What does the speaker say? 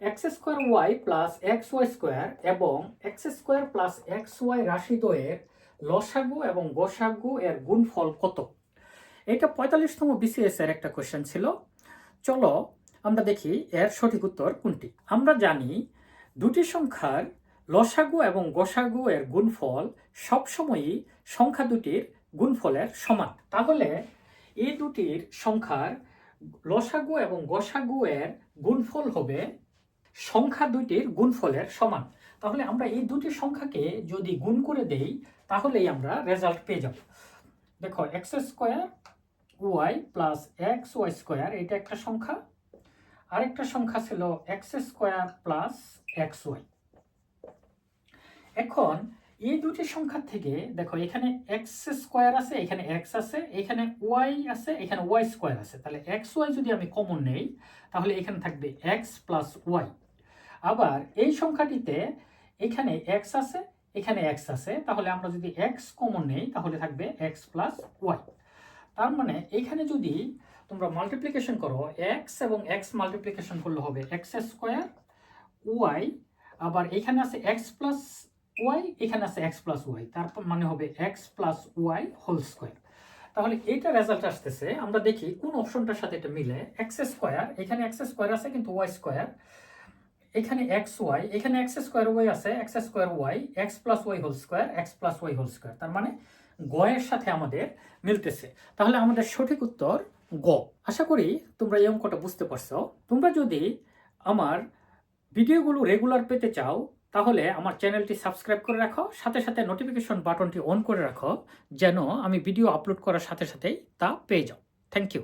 X square y plus x y square এবং x square plus x y রাশিদ্বয়ের লসাগু এবং গোসাগু এর গুণফল কত? এটা পঁয়তাল্লিশতম বিসিএস এর একটা কোয়েশ্চেন ছিল। চলো আমরা দেখি এর সঠিক উত্তর কোনটি। আমরা জানি দুটি সংখ্যার লসাগু এবং গোসাগু এর গুণফল সবসময়ই সংখ্যা দুটির গুণফলের সমান। তাহলে এই দুটির সংখ্যার লসাগু এবং গোসাগু এর গুণফল হবে সংখ্যা দুইটির গুণফলের সমান। তাহলে আমরা এই দুটি সংখ্যাকে যদি গুণ করে দেই, তাহলেই আমরা রেজাল্ট পেয়ে যাব। দেখো x square y plus x y square এটা একটা সংখ্যা। আরেকটা সংখ্যা ছিল x square plus x y এখন এই দুটি সংখ্যা থেকে, দেখো, এখানে এক্স স্কোয়ার আছে, এখানে এক্স আছে, এখানে ওয়াই আছে, এখানে ওয়াই স্কোয়ার আছে। তাহলে এক্স ওয়াই যদি আমি কমন নেই, তাহলে এখানে থাকবে এক্স প্লাস ওয়াই আবার এই সংখ্যাটিতে এখানে এক্স আছে, এখানে এক্স আছে, তাহলে আমরা যদি এক্স কমন নেই, তাহলে থাকবে এক্স প্লাস ওয়াই তার মানে এখানে যদি তোমরা মাল্টিপ্লিকেশন করো এক্স এবং এক্স মাল্টিপ্লিকেশন করলে হবে এক্স স্কোয়ার ওয়াই আবার এখানে আছে এক্স প্লাস ওয়াই এখানে আছে এক্স প্লাস ওয়াই তারপর মানে হবে x plus y whole square তাহলে এইটা রেজাল্ট আসতেছে, আমরা দেখি কোন অপশনটার সাথে এটা মিলে এক্স স্কোয়ার এখানে এক্স স্কোয়ার আছে, কিন্তু ওয়াই স্কোয়ার এখানে এক্স ওয়াই এখানে এক্স স্কোয়ার ওয়াই আছে x square y x plus y whole square x plus y whole square তার মানে গয়ের সাথে আমাদের মিলতেছে। তাহলে আমাদের সঠিক উত্তর গ। আশা করি তোমরা এই অঙ্কটা বুঝতে পারছ। তোমরা যদি আমার ভিডিওগুলো রেগুলার পেতে চাও, তাহলে আমার চ্যানেলটি সাবস্ক্রাইব করে রাখো, সাথে সাথে নোটিফিকেশন বাটনটি অন করে রাখো, যেন আমি ভিডিও আপলোড করার সাথে সাথেই তা পেয়ে যাও। Thank you